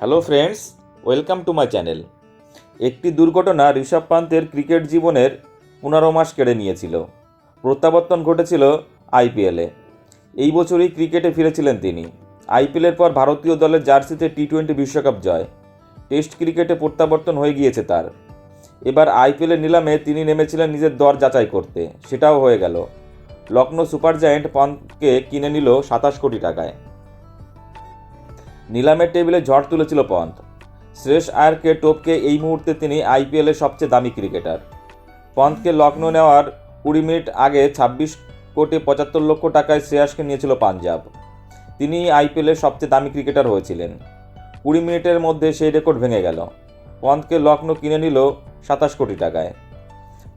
Hello friends welcome to my channel একটি দুর্ঘটনা Rishabh পান্তের cricket জীবনের পনেরো মাস কেড়ে নিয়েছিল। প্রত্যাবর্তন ঘটেছিল আইপিএলে এই বছরই ক্রিকেটে ফিরেছিলেন তিনি। আইপিএলের পর ভারতীয় দলের জার্সিতে টি টোয়েন্টি বিশ্বকাপ জয়। টেস্ট ক্রিকেটে প্রত্যাবর্তন হয়ে গিয়েছে তার। এবার আইপিএলের নিলামে তিনি নেমেছিলেন নিজের দর যাচাই করতে। সেটাও হয়ে গেল। লখনৌ সুপার জায়েন্ট পন্তকে কিনে নিল সাতাশ কোটি টাকায়। নিলামের টেবিলে ঝড় তুলেছিল পন্থ। শ্রেষ আয়ারকে টপকে এই মুহূর্তে তিনি আইপিএলের সবচেয়ে দামি ক্রিকেটার। পন্থকে লখনৌ নেওয়ার কুড়ি মিনিট আগে ছাব্বিশ কোটি পঁচাত্তর লক্ষ টাকায় শ্রেয়াসকে নিয়েছিল পাঞ্জাব। তিনি আইপিএলের সবচেয়ে দামি ক্রিকেটার হয়েছিলেন। কুড়ি মিনিটের মধ্যে সেই রেকর্ড ভেঙে গেল। পন্থকে লখনৌ কিনে নিল সাতাশ কোটি টাকায়।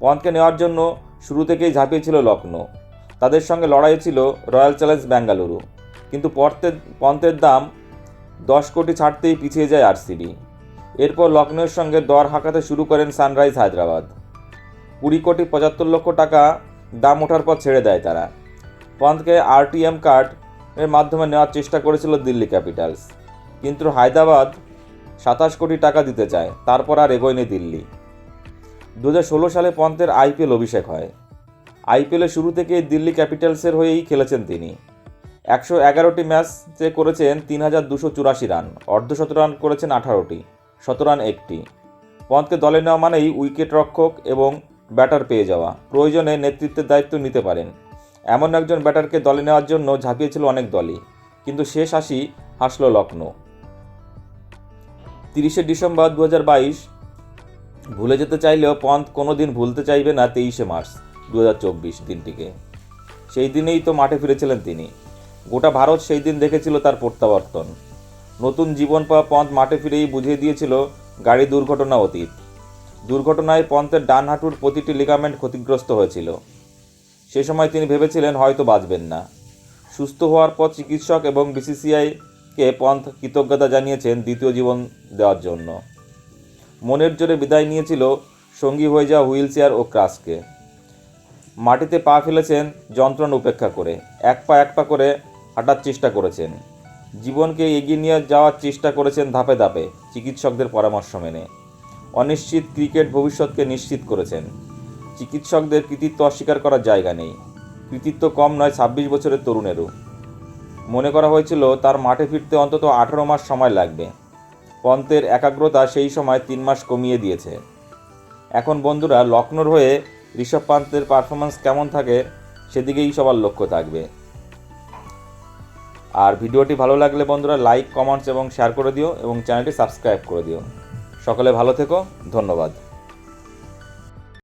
পন্থকে নেওয়ার জন্য শুরু থেকেই ঝাঁপিয়েছিল লখনৌ তাদের সঙ্গে লড়াই ছিল রয়্যাল চ্যালেঞ্জ বেঙ্গালুরু কিন্তু পন্থের পন্থের দাম দশ কোটি ছাড়তেই পিছিয়ে যায় আরসিবি। এরপর লখনৌয়ের সঙ্গে দর হাঁকাতে শুরু করেন সানরাইজ হায়দ্রাবাদ। কুড়ি কোটি পঁচাত্তর লক্ষ টাকা দাম ওঠার পর ছেড়ে দেয় তারা। পন্থকে আরটিএম কার্ড এর মাধ্যমে নেওয়ার চেষ্টা করেছিল দিল্লি ক্যাপিটালস। কিন্তু হায়দ্রাবাদ সাতাশ কোটি টাকা দিতে চায়, তারপর আর এগোয়নি দিল্লি। দু হাজার ষোলো সালে পন্থের আইপিএল অভিষেক হয়। আইপিএলের শুরু থেকেই দিল্লি ক্যাপিটালসের হয়েই খেলেছেন তিনি। একশো এগারোটি ম্যাচে করেছেন তিন হাজার দুশো চুরাশি রান, অর্ধশত রান করেছেন আঠারোটি, শত রান একটি। পন্থকে দলে নেওয়া মানেই উইকেট রক্ষক এবং ব্যাটার পেয়ে যাওয়া, প্রয়োজনে নেতৃত্বের দায়িত্ব নিতে পারেন। এমন একজন ব্যাটারকে দলে নেওয়ার জন্য ঝাঁপিয়েছিল অনেক দলই, কিন্তু শেষ হাসি হাসল লখনৌ তিরিশে ডিসেম্বর দু ভুলে যেতে চাইলেও পন্থ কোনো দিন ভুলতে চাইবে না তেইশে মার্চ দু হাজার চব্বিশ দিনটিকে। সেই দিনেই তো মাঠে ফিরেছিলেন তিনি। গোটা ভারত সেই দিন দেখেছিল তার প্রত্যাবর্তন। নতুন জীবন পাওয়া পন্থ মাঠে ফিরেই বুঝিয়ে দিয়েছিল গাড়ি দুর্ঘটনা অতীত। দুর্ঘটনায় পন্থের ডান হাঁটুর প্রতিটি লিগামেন্ট ক্ষতিগ্রস্ত হয়েছিল। সে সময় তিনি ভেবেছিলেন হয়তো বাঁচবেন না। সুস্থ হওয়ার পর চিকিৎসক এবং বিসিসিআইকে পন্থ কৃতজ্ঞতা জানিয়েছেন দ্বিতীয় জীবন দেওয়ার জন্য। মনের জোরে বিদায় নিয়েছিল সঙ্গী হয়ে যাওয়া হুইল চেয়ার ও ক্রাসকে। মাটিতে পা ফেলেছেন যন্ত্রণা উপেক্ষা করে। এক পা এক পা করে হাঁটার চেষ্টা করেছেন। জীবনকে এগিয়ে নিয়ে যাওয়ার চেষ্টা করেছেন ধাপে ধাপে, চিকিৎসকদের পরামর্শ মেনে। অনিশ্চিত ক্রিকেট ভবিষ্যৎকে নিশ্চিত করেছেন। চিকিৎসকদের কৃতিত্ব অস্বীকার করার জায়গা নেই। কৃতিত্ব কম নয় ছাব্বিশ বছরের তরুণেরও। মনে করা হয়েছিল, তার মাঠে ফিরতে অন্তত আঠারো মাস সময় লাগবে। পন্তের একাগ্রতা সেই সময় তিন মাস কমিয়ে দিয়েছে। এখন বন্ধুরা লখনৌর হয়ে ঋষভ পান্তের পারফরমেন্স কেমন থাকে, সেদিকেই সবার লক্ষ্য থাকবে। আর ভিডিওটি ভালো লাগলে বন্ধুরা লাইক কমেন্টস এবং শেয়ার করে দিও এবং চ্যানেলটি সাবস্ক্রাইব করে দিও। সকলে ভালো থেকো, ধন্যবাদ।